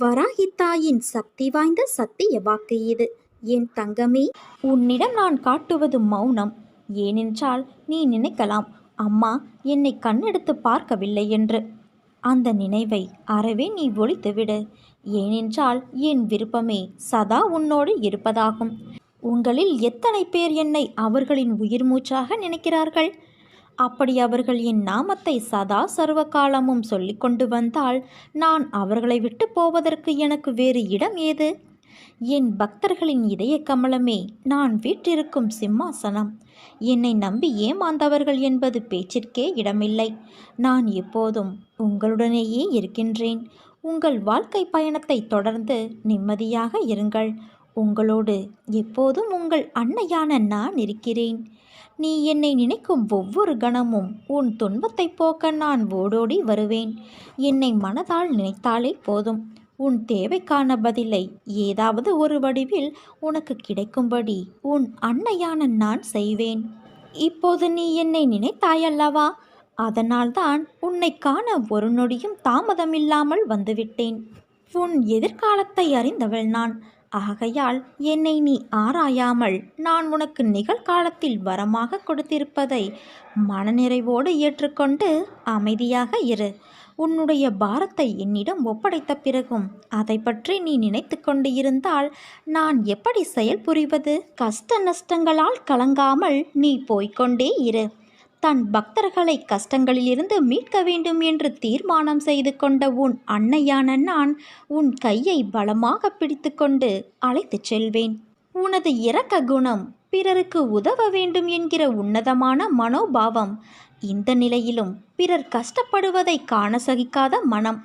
வராகித்தாயின் சக்தி வாய்ந்த சத்திய வாக்கு இது. என் தங்கமே உன்னிடம் நான் காட்டுவது மௌனம். ஏனென்றால் நீ நினைக்கலாம் அம்மா என்னை கண்ணெடுத்து பார்க்கவில்லை என்று. அந்த நினைவை அறவே நீ ஒழித்துவிடு. ஏனென்றால் என் விருப்பமே சதா உன்னோடு இருப்பதாகும். உங்களில் எத்தனை பேர் என்னை அவர்களின் உயிர் மூச்சாக நினைக்கிறார்கள்? அப்படி அவர்கள் என் நாமத்தை சதா சர்வ காலமும் சொல்லிக் கொண்டு வந்தால் நான் அவர்களை விட்டு போவதற்கு எனக்கு வேறு இடம் ஏது? என் பக்தர்களின் இதய கமலமே நான் வீற்றிருக்கும் சிம்மாசனம். என்னை நம்பி ஏமாந்தவர்கள் என்பது பேச்சிற்கே இடமில்லை. நான் எப்போதும் உங்களுடனேயே இருக்கின்றேன். உங்கள் வாழ்க்கை பயணத்தை தொடர்ந்து நிம்மதியாக இருங்கள். உங்களோடு எப்போதும் உங்கள் அன்னையான நான் இருக்கிறேன். நீ என்னை நினைக்கும் ஒவ்வொரு கணமும் உன் துன்பத்தை போக்க நான் ஓடோடி வருவேன். என்னை மனதால் நினைத்தாலே போதும். உன் தேவைக்கான பதிலை ஏதாவது ஒரு வடிவில் உனக்கு கிடைக்கும்படி உன் அன்னையான நான் செய்வேன். இப்போது நீ என்னை நினைத்தாயல்லவா? அதனால்தான் உன்னை காண ஒரு நொடியும் தாமதமில்லாமல் வந்துவிட்டேன். உன் எதிர்காலத்தை அறிந்தவள் நான். ஆகையால் என்னை நீ ஆராயாமல் நான் உனக்கு நிகழ்காலத்தில் வரமாக கொடுத்திருப்பதை மனநிறைவோடு ஏற்றுக்கொண்டு அமைதியாக இரு. உன்னுடைய பாரத்தை என்னிடம் ஒப்படைத்த பிறகும் அதை பற்றி நீ நினைத்து கொண்டு இருந்தால் நான் எப்படி செயல்புரிவது கஷ்ட நஷ்டங்களால் கலங்காமல் நீ போய்க்கொண்டே இரு. தன் பக்தர்களை கஷ்டங்களிலிருந்து மீட்க வேண்டும் என்று தீர்மானம் செய்து கொண்ட உன் அன்னையான நான் உன் கையை பலமாக பிடித்துக்கொண்டு அழைத்துச் செல்வேன். உனது இரக்க குணம் பிறருக்கு உதவ வேண்டும் என்கிற உன்னதமான மனோபாவம் இந்த நிலையிலும் பிறர் கஷ்டப்படுவதை காண சகிக்காத மனம்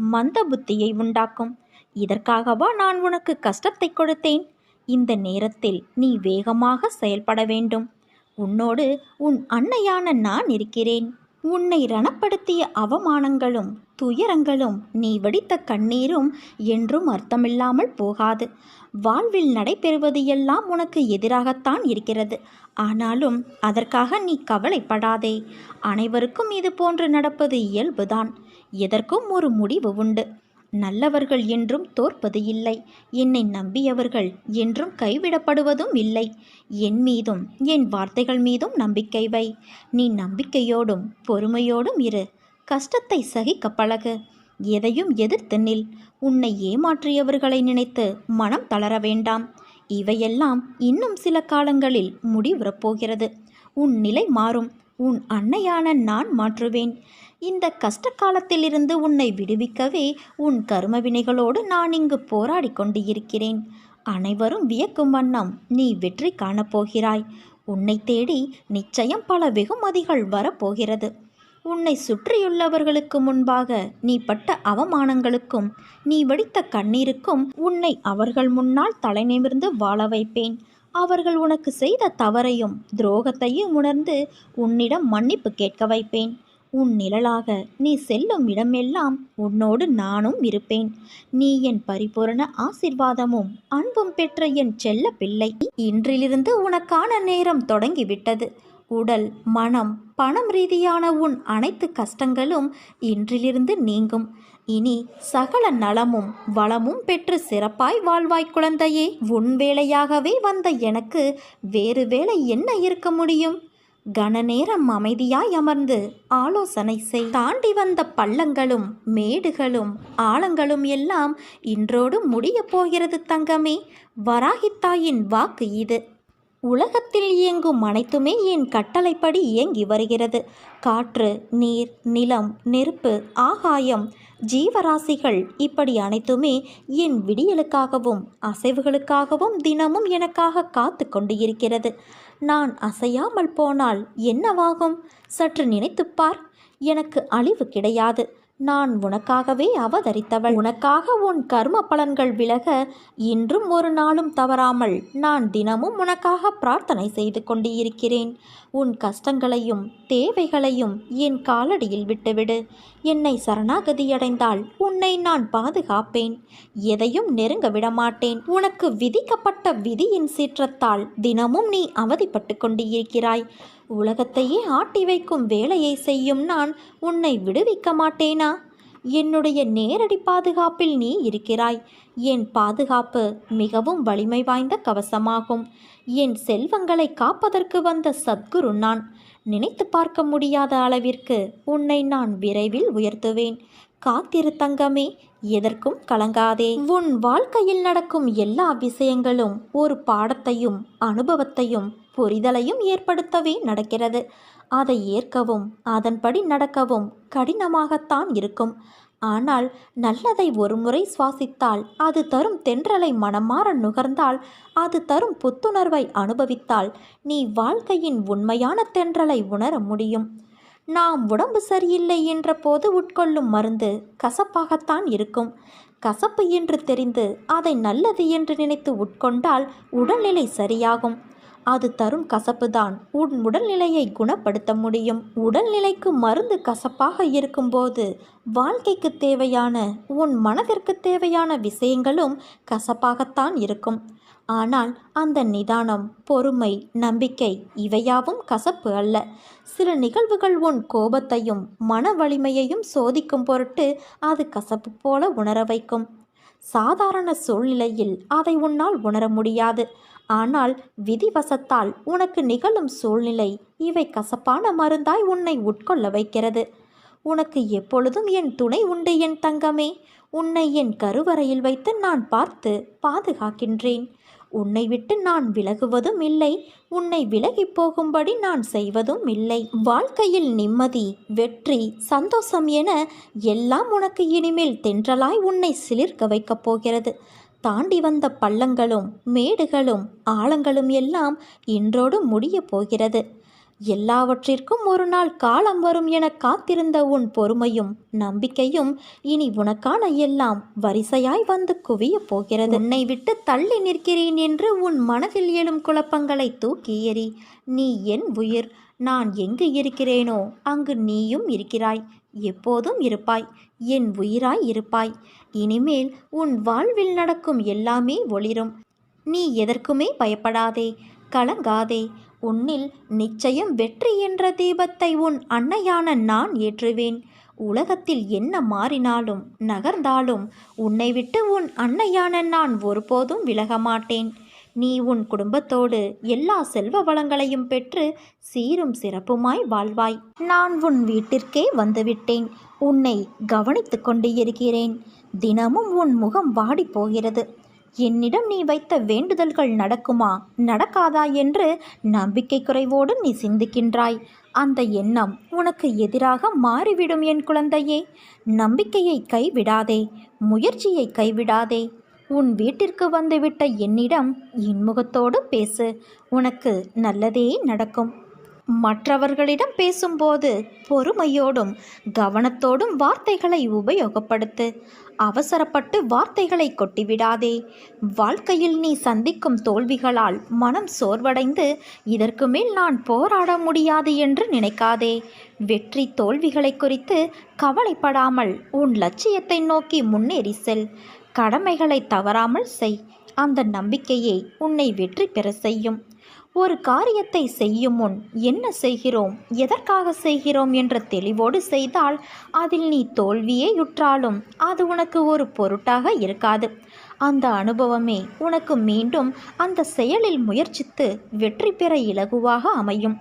மந்த புத்தியை உண்டாக்கும். இதற்காகவா நான் உனக்கு கஷ்டத்தை கொடுத்தேன்? இந்த நேரத்தில் நீ வேகமாக செயல்பட வேண்டும். உன்னோடு உன் அன்னையான நான் இருக்கிறேன். உன்னை ரணப்படுத்திய அவமானங்களும் துயரங்களும் நீ வடித்த கண்ணீரும் என்றும் அர்த்தமில்லாமல் போகாது. வாழ்வில் நடைபெறுவது எல்லாம் உனக்கு எதிராகத்தான் இருக்கிறது. ஆனாலும் அதற்காக நீ கவலைப்படாதே. அனைவருக்கும் இது போன்று நடப்பது இயல்புதான். எதற்கும் ஒரு முடிவு உண்டு. நல்லவர்கள் என்றும் தோற்பது இல்லை. என்னை நம்பியவர்கள் என்றும் கைவிடப்படுவதும் இல்லை. என் மீதும் என் வார்த்தைகள் மீதும் நம்பிக்கை வை. நீ நம்பிக்கையோடும் பொறுமையோடும் இரு. கஷ்டத்தை சகிக்க பழகு. எதையும் எதிர்த்து நில். உன்னை ஏமாற்றியவர்களை நினைத்து மனம் தளர வேண்டாம். இவையெல்லாம் இன்னும் சில காலங்களில் முடிவுறப் போகிறது. உன் நிலை மாறும். உன் அன்னையான நான் மாற்றுவேன். இந்த கஷ்ட காலத்திலிருந்து உன்னை விடுவிக்கவே உன் கரும வினைகளோடு நான் இங்கு போராடி கொண்டு இருக்கிறேன் அனைவரும் வியக்கும் வண்ணம் நீ வெற்றி காணப்போகிறாய் உன்னை தேடி நிச்சயம் பல வெகுமதிகள் வரப்போகிறது உன்னை சுற்றியுள்ளவர்களுக்கு முன்பாக நீ பட்ட அவமானங்களுக்கும் நீ வடித்த கண்ணீருக்கும் உன்னை அவர்கள் முன்னால் தலை நிமிர்ந்து வாழ வைப்பேன். அவர்கள் உனக்கு செய்த தவறையும் துரோகத்தையும் உணர்ந்து உன்னிடம் மன்னிப்பு கேட்க வைப்பேன். உன் நிழலாக நீ செல்லும் இடமெல்லாம் உன்னோடு நானும் இருப்பேன். நீ என் பரிபூரண ஆசிர்வாதமும் அன்பும் பெற்ற என் செல்ல பிள்ளை. இன்றிலிருந்து உனக்கான நேரம் தொடங்கிவிட்டது. உடல் மனம் பணம் ரீதியான உன் அனைத்து கஷ்டங்களும் இன்றிலிருந்து நீங்கும். இனி சகல நலமும் வளமும் பெற்று சிறப்பாய் வாழ்வாய் குழந்தையே உன் வேலையாகவே வந்த எனக்கு வேறு வேலை என்ன இருக்க முடியும்? கனநேரம் அமைதியாய் அமர்ந்து ஆலோசனை செய். தாண்டி வந்த பள்ளங்களும் மேடுகளும் ஆழங்களும் எல்லாம் இன்றோடு முடியப் போகிறது தங்கமே. வராகித்தாயின் வாக்கு இது. உலகத்தில் இயங்கும் அனைத்துமே என் கட்டளைப்படி இயங்கி வருகிறது. காற்று நீர் நிலம் நெருப்பு ஆகாயம் ஜீவராசிகள் இப்படி அனைத்துமே என் விடியலுக்காகவும் அசைவுகளுக்காகவும் தினமும் எனக்காக காத்து கொண்டு இருக்கிறது நான் அசையாமல் போனால் என்னவாகும்? சற்று நினைத்துப் பார். எனக்கு அழிவு கிடையாது. நான் உனக்காகவே அவதரித்தவள். உனக்காக உன் கர்ம பலன்கள் விலக இன்றும் ஒரு நாளும் தவறாமல் நான் தினமும் உனக்காக பிரார்த்தனை செய்து கொண்டு இருக்கிறேன் உன் கஷ்டங்களையும் தேவைகளையும் என் காலடியில் விட்டுவிடு. என்னை சரணாகதியடைந்தால் உன்னை நான் பாதுகாப்பேன். எதையும் நெருங்க விடமாட்டேன். உனக்கு விதிக்கப்பட்ட விதியின் சீற்றத்தால் தினமும் நீ அவதிப்பட்டு கொண்டு இருக்கிறாய் உலகத்தையே ஆட்டி வைக்கும் வேலையை செய்யும் நான் உன்னை விடுவிக்க மாட்டேனா? என்னுடைய நேரடி பாதுகாப்பில் நீ இருக்கிறாய். என் பாதுகாப்பு மிகவும் வலிமை வாய்ந்த கவசமாகும். என் செல்வங்களை காப்பதற்கு வந்த சத்குரு நான். நினைத்து பார்க்க முடியாத அளவிற்கு உன்னை நான் விரைவில் உயர்த்துவேன். காத்திரு தங்கமே எதற்கும் கலங்காதே. உன் வாழ்க்கையில் நடக்கும் எல்லா விஷயங்களும் ஒரு பாடத்தையும் அனுபவத்தையும் புரிதலையும் ஏற்படுத்தவே நடக்கிறது. அதை ஏற்கவும் அதன்படி நடக்கவும் கடினமாகத்தான் இருக்கும். ஆனால் நல்லதை ஒருமுறை சுவாசித்தால் அது தரும் தென்றலை மனமாற நுகர்ந்தால் அது தரும் புத்துணர்வை அனுபவித்தால் நீ வாழ்க்கையின் உண்மையான தென்றலை உணர முடியும். நாம் உடம்பு சரியில்லை என்ற போது உட்கொள்ளும் மருந்து கசப்பாகத்தான் இருக்கும். கசப்பு என்று தெரிந்து அதை நல்லது என்று நினைத்து உட்கொண்டால் உடல்நிலை சரியாகும். அது தரும் கசப்புதான். உன் உடல்நிலையை குணப்படுத்த முடியும். உடல்நிலைக்கு மருந்து கசப்பாக இருக்கும்போது வாழ்க்கைக்கு தேவையான உன் மனதிற்கு தேவையான விஷயங்களும் கசப்பாகத்தான் இருக்கும். ஆனால் அந்த நிதானம் பொறுமை நம்பிக்கை இவையாவும் கசப்பு அல்ல. சில நிகழ்வுகள் உன் கோபத்தையும் மன வலிமையையும் சோதிக்கும் பொருட்டு அது கசப்பு போல உணர வைக்கும். சாதாரண சூழ்நிலையில் அதை உன்னால் உணர முடியாது. ஆனால் விதிவசத்தால் உனக்கு நிகழும் சூழ்நிலை இவை கசப்பான மருந்தாய் உன்னை உட்கொள்ள வைக்கிறது. உனக்கு எப்பொழுதும் என் துணை உண்டு என் தங்கமே. உன்னை என் கருவறையில் வைத்து நான் பார்த்து பாதுகாக்கின்றேன். உன்னை விட்டு நான் விலகுவதும் இல்லை. உன்னை விலகி போகும்படி நான் செய்வதும் இல்லை. வாழ்க்கையில் நிம்மதி வெற்றி சந்தோஷம் என எல்லாம் உனக்கு இனிமேல் தென்றலாய் உன்னை சிலிர்க்க வைக்கப் போகிறது. தாண்டி வந்த பள்ளங்களும் மேடுகளும் ஆழங்களும் எல்லாம் இன்றோடு முடியப் போகிறது. எல்லாவற்றிற்கும் ஒரு நாள் காலம் வரும் என காத்திருந்த உன் பொறுமையும் நம்பிக்கையும் இனி உனக்கான எல்லாம் வரிசையாய் வந்து குவியப் போகிறது. உன்னை விட்டு தள்ளி நிற்கிறேன் என்று உன் மனதில் எழும் குழப்பங்களை தூக்கி எறி நீ என் உயிர். நான் எங்கு இருக்கிறேனோ அங்கு நீயும் இருக்கிறாய். எப்போதும் இருப்பாய். என் உயிராய் இருப்பாய். இனிமேல் உன் வாழ்வில் நடக்கும் எல்லாமே ஒளிரும். நீ எதற்குமே பயப்படாதே. கலங்காதே. உன்னில் நிச்சயம் வெற்றி என்ற தீபத்தை உன் அன்னையான நான் ஏற்றுவேன். உலகத்தில் என்ன மாறினாலும் நகர்ந்தாலும் உன்னை விட்டு உன் அன்னையான நான் ஒருபோதும் விலக மாட்டேன். நீ உன் குடும்பத்தோடு எல்லா செல்வ வளங்களையும் பெற்று சீரும் சிறப்புமாய் வாழ்வாய். நான் உன் வீட்டிற்கே வந்துவிட்டேன். உன்னை கவனித்து கொண்டு இருக்கிறேன். தினமும் உன் முகம் வாடி போகிறது. என்னிடம் நீ வைத்த வேண்டுதல்கள் நடக்குமா? நடக்காதா என்று நம்பிக்கை குறைவோடு நீ சிந்திக்கின்றாய். அந்த எண்ணம் உனக்கு எதிராக மாறிவிடும் என் குழந்தையே. நம்பிக்கையை கைவிடாதே. முயற்சியை கைவிடாதே. உன் வீட்டிற்கு வந்துவிட்ட என்னிடம் இன்முகத்தோடு பேசு. உனக்கு நல்லதே நடக்கும். மற்றவர்களிடம் பேசும்போது பொறுமையோடும் கவனத்தோடும் வார்த்தைகளை உபயோகப்படுத்து. அவசரப்பட்டு வார்த்தைகளை கொட்டிவிடாதே. வாழ்க்கையில் நீ சந்திக்கும் தோல்விகளால் மனம் சோர்வடைந்து இதற்கு மேல் நான் போராட முடியாது என்று நினைக்காதே. வெற்றி தோல்விகளை குறித்து கவலைப்படாமல் உன் லட்சியத்தை நோக்கி முன்னேறி செல். கடமைகளை தவறாமல் செய். அந்த நம்பிக்கையே உன்னை வெற்றி பெற செய்யும். ஒரு காரியத்தை செய்யும் முன் என்ன செய்கிறோம்? எதற்காக செய்கிறோம் என்ற தெளிவோடு செய்தால் அதில் நீ தோல்வியே யுற்றாலும் அது உனக்கு ஒரு பொருட்டாக இருக்காது. அந்த அனுபவமே உனக்கு மீண்டும் அந்த செயலில் முயற்சித்து வெற்றி பெற இலகுவாக அமையும்.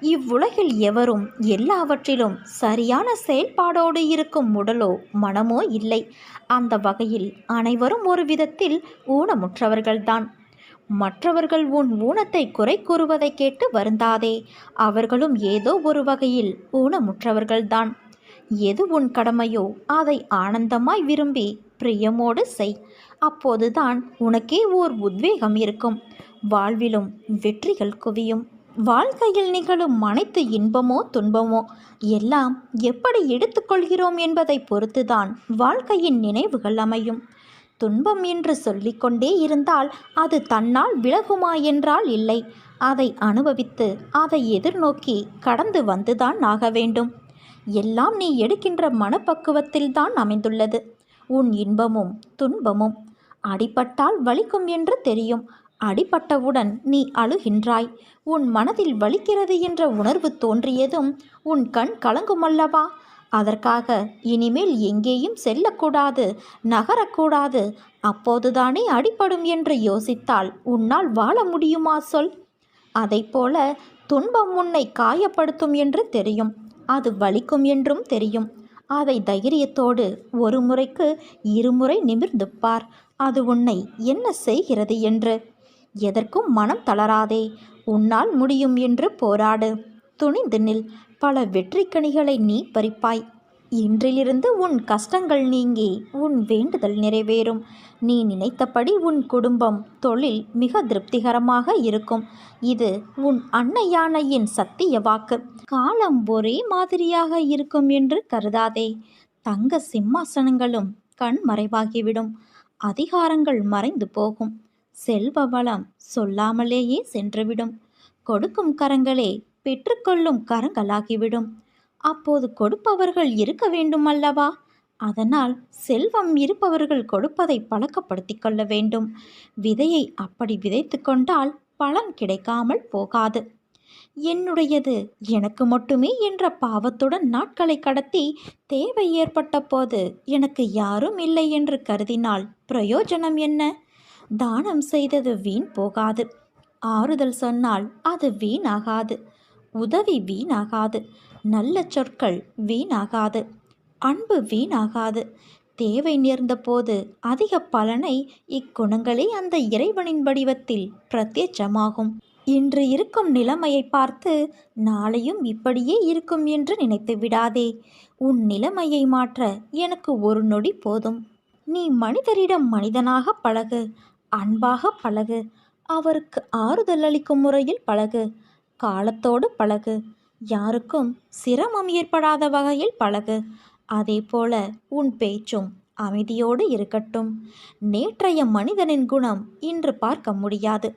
இவ்வுலகில் எவரும் எல்லாவற்றிலும் சரியான செயல்பாடோடு இருக்கும் உடலோ மனமோ இல்லை. அந்த வகையில் அனைவரும் ஒரு விதத்தில் ஊனமுற்றவர்கள்தான். மற்றவர்கள் உன் ஊனத்தை குறை கூறுவதை கேட்டு வருந்தாதே. அவர்களும் ஏதோ ஒரு வகையில் ஊனமுற்றவர்கள்தான். எது உன் கடமையோ அதை ஆனந்தமாய் விரும்பி பிரியமோடு செய். அப்போதுதான் உனக்கே ஓர் உத்வேகம் இருக்கும். வாழ்விலும் வெற்றிகள் குவியும். வாழ்க்கையில் நிகழும் அனைத்து இன்பமோ துன்பமோ எல்லாம் எப்படி எடுத்துக்கொள்கிறோம் என்பதை பொறுத்துதான் வாழ்க்கையின் நினைவுகள் அமையும். துன்பம் என்று சொல்லிக்கொண்டே இருந்தால் அது தன்னால் விலகுமா என்றால் இல்லை. அதை அனுபவித்து அதை எதிர்நோக்கி கடந்து வந்துதான் ஆக வேண்டும். எல்லாம் நீ எடுக்கின்ற மனப்பக்குவத்தில்தான் அமைந்துள்ளது. உன் இன்பமும் துன்பமும் அடிபட்டால் வலிக்கும் என்று தெரியும். அடிபட்டவுடன் நீ அழுகின்றாய். உன் மனதில் வலிக்கிறது என்ற உணர்வு தோன்றியதும் உன் கண் கலங்குமல்லவா? அதற்காக இனிமேல் எங்கேயும் செல்லக்கூடாது நகரக்கூடாது. அப்போதுதானே அடிபடும் என்று யோசித்தால் உன்னால் வாழ முடியுமா சொல். அதைப்போல துன்பம் உன்னை காயப்படுத்தும் என்று தெரியும். அது வலிக்கும் என்றும் தெரியும். அதை தைரியத்தோடு ஒரு முறைக்கு இருமுறை நிமிர்ந்து பார் அது உன்னை என்ன செய்கிறது என்று. எதற்கும் மனம் தளராதே. உன்னால் முடியும் என்று போராடு. துணிந்து நில். பல வெற்றிக்கனிகளை நீ பறிப்பாய். இன்றிலிருந்து உன் கஷ்டங்கள் நீங்கி உன் வேண்டுதல் நிறைவேறும். நீ நினைத்தபடி உன் குடும்பம் தொழில் மிக திருப்திகரமாக இருக்கும். இது உன் அன்னையானையின் சத்திய வாக்கு. காலம் ஒரே மாதிரியாக இருக்கும் என்று கருதாதே. தங்க சிம்மாசனங்களும் கண் மறைவாகிவிடும். அதிகாரங்கள் மறைந்து போகும். செல்வ வளம் சொல்லாமலேயே சென்றுவிடும். கொடுக்கும் கரங்களே பெற்றுக்கொள்ளும் கரங்களாகிவிடும். அப்போது கொடுப்பவர்கள் இருக்க வேண்டும் அல்லவா அதனால் செல்வம் இருப்பவர்கள் கொடுப்பதை பழக்கப்படுத்தி கொள்ள வேண்டும். விதையை அப்படி விதைத்து கொண்டால் பலன் கிடைக்காமல் போகாது. என்னுடையது எனக்கு மட்டுமே என்ற பாவத்துடன் நாட்களை கடத்தி தேவை ஏற்பட்ட போது எனக்கு யாரும் இல்லை என்று கருதினால் பிரயோஜனம் என்ன? தானம் செய்தது வீண் போகாது. ஆறுதல் சொன்னால் அது வீணாகாது. உதவி வீணாகாது. நல்ல சொற்கள் வீணாகாது. அன்பு வீணாகாது. தேவை நேர்ந்த போது அதிக பலனை இக்குணங்களே அந்த இறைவனின் வடிவத்தில் பிரத்யட்சமாகும் இன்று இருக்கும் நிலைமையை பார்த்து நாளையும் இப்படியே இருக்கும் என்று நினைத்து விடாதே. உன் நிலைமையை மாற்ற எனக்கு ஒரு நொடி போதும். நீ மனிதரிடம் மனிதனாக பழகு அன்பாக பழகு அவருக்கு ஆறுதல் அளிக்கும் முறையில் பழகு. காலத்தோடு பழகு. யாருக்கும் சிரமம் ஏற்படாத வகையில் பழகு. அதே போல உன் பேச்சும் அமைதியோடு இருக்கட்டும். நேற்றைய மனிதனின் குணம் இன்று பார்க்க முடியாது.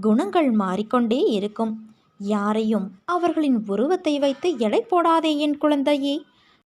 குணங்கள் மாறிக்கொண்டே இருக்கும். யாரையும் அவர்களின் உருவத்தை வைத்து எடை போடாதே என் குழந்தையே.